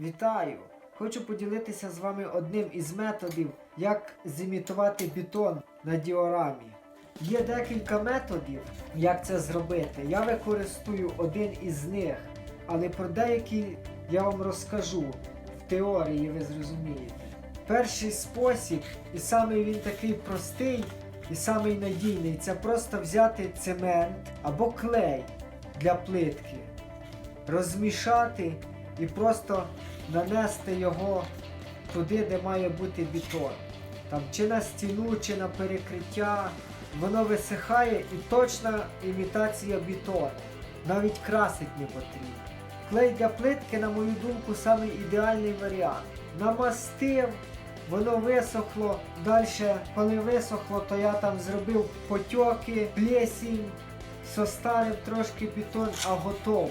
Вітаю! Хочу поділитися з вами одним із методів, як зімітувати бетон на діорамі. Є декілька методів, як це зробити. Я використовую один із них, але про деякі я вам розкажу в теорії, ви зрозумієте. Перший спосіб, і самий він такий простий і самий надійний, це просто взяти цемент або клей для плитки, розмішати і просто нанести його туди, де має бути бетон. Там чи на стіну, чи на перекриття. Воно висихає і точна імітація бетону. Навіть красить не потрібно. Клей для плитки, на мою думку, самий ідеальний варіант. Намастив, воно висохло. Далі, коли висохло, то я там зробив потьоки, плесінь, состарив трошки бетон, а готово.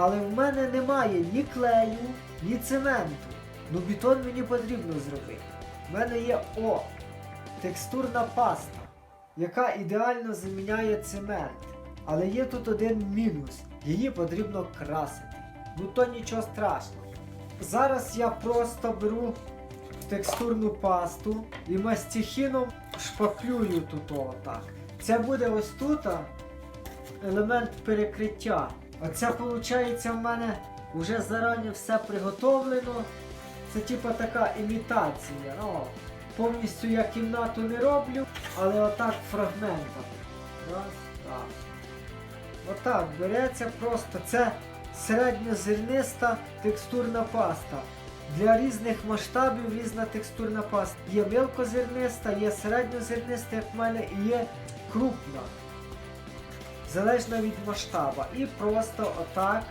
Але в мене немає ні клею, ні цементу. Ну бетон мені потрібно зробити. В мене є О, текстурна паста, яка ідеально заміняє цемент. Але є тут один мінус. Її потрібно красити. Ну то нічого страшного. Зараз я просто беру текстурну пасту і мастихіном шпаклюю тут отак. Це буде ось тут елемент перекриття. Оце виходить в мене вже зарані все приготовлено. Це типа така імітація. Ну, повністю я кімнату не роблю, але отак фрагментами. Раз, так. Отак береться просто. Це середньозерниста текстурна паста. Для різних масштабів різна текстурна паста. Є мелкозерниста, є середньозерниста, як в мене, і є крупна. Залежно від масштаба. І просто отак.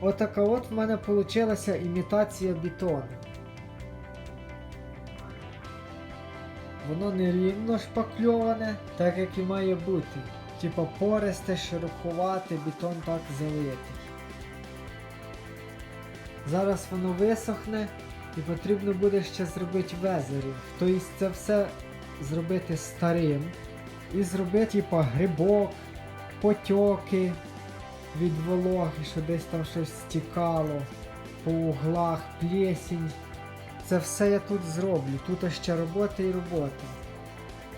Отака от в мене вийшла імітація бетону. Воно не рівно шпакльоване, так як і має бути. Типа пористе, шероховате, бетон так залитий. Зараз воно висохне і потрібно буде ще зробити везерів. Тобто це все зробити старим. І зробити типа грибок, потьоки від вологи, що десь там щось стікало, по углах, плесінь. Це все я тут зроблю. Тут ще робота і робота.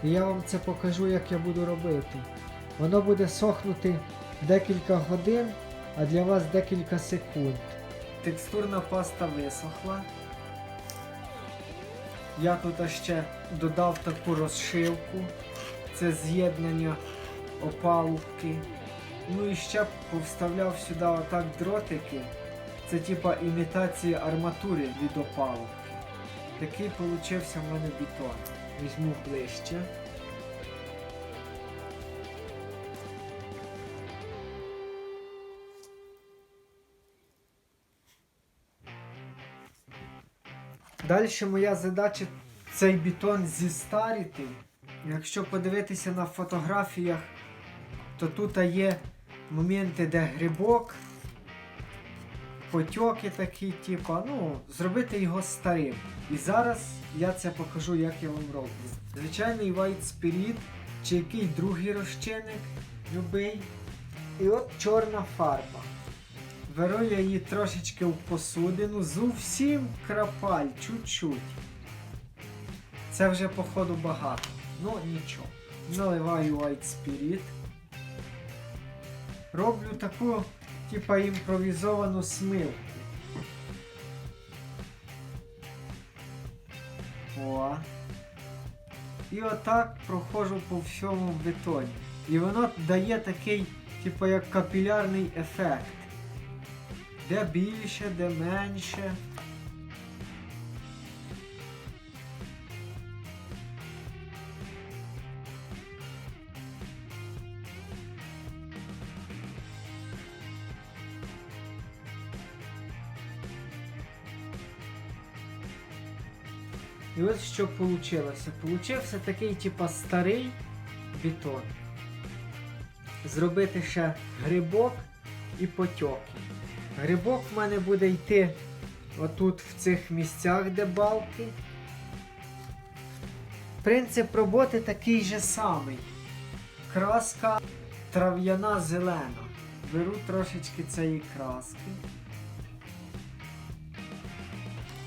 І я вам це покажу, як я буду робити. Воно буде сохнути декілька годин, а для вас декілька секунд. Текстурна паста висохла. Я тут ще додав таку розшивку. Це з'єднання опалубки. Ну і ще повставляв сюди отак дротики. Це типа імітація арматури від опалубки. Такий получився в мене бетон. Візьму ближче. Далі моя задача цей бетон зістарити. Якщо подивитися на фотографіях, то тут є моменти, де грибок, потьоки такі, типа, ну, зробити його старим. І зараз я це покажу, як я вам роблю. Звичайний White Spirit, чи який другий розчинник, любий. І от чорна фарба. Беру я її трошечки в посудину, зовсім крапаль, чуть-чуть. Це вже, походу, багато. Ну нічого. Наливаю White Spirit. Роблю таку, типа, імпровізовану смилку. О. І отак проходжу по всьому бетоні. І воно дає такий, типу, як капілярний ефект. Де більше, де менше. І ось що вийшло. Получився такий, типа, старий бетон. зробити ще грибок і потьоки. Грибок в мене буде йти отут в цих місцях, де балки. Принцип роботи такий же самий. Краска трав'яна зелена. Беру трошечки цієї краски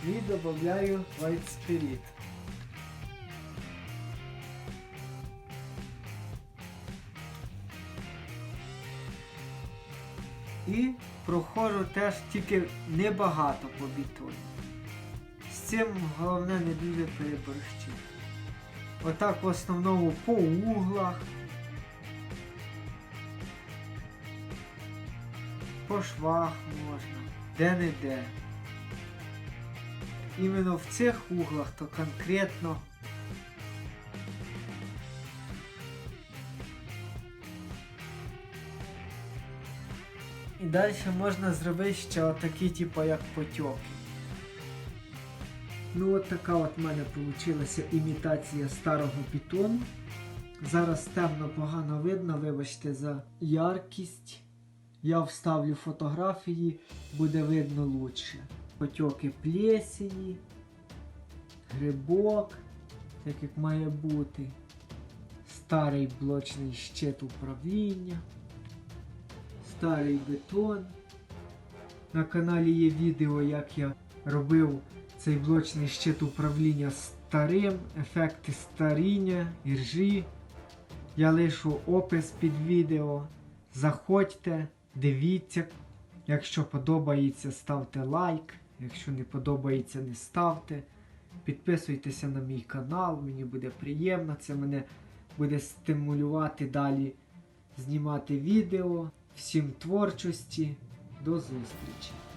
і додаю White Spirit. І проходжу теж тільки небагато по бетоні. З цим головне не дуже переборщити. Отак в основному по углах. По швах можна, де-не-де. Іменно в цих углах то конкретно. І далі можна зробити ще отакі, типу, як потьоки. Ну от така от в мене вийшла імітація старого бетону. Зараз темно погано видно, вибачте за яркість. Я вставлю фотографії, буде видно лучше. Потьоки плесені, грибок, так як має бути. Старий блочний щит управління, старий бетон. На каналі є відео, як я робив цей блочний щит управління старим, ефекти старіння, іржі. Я лишу опис під відео. Заходьте, дивіться. Якщо подобається, ставте лайк. Якщо не подобається, не ставте. Підписуйтеся на мій канал, мені буде приємно. Це мене буде стимулювати далі знімати відео. Всім творчості. До зустрічі!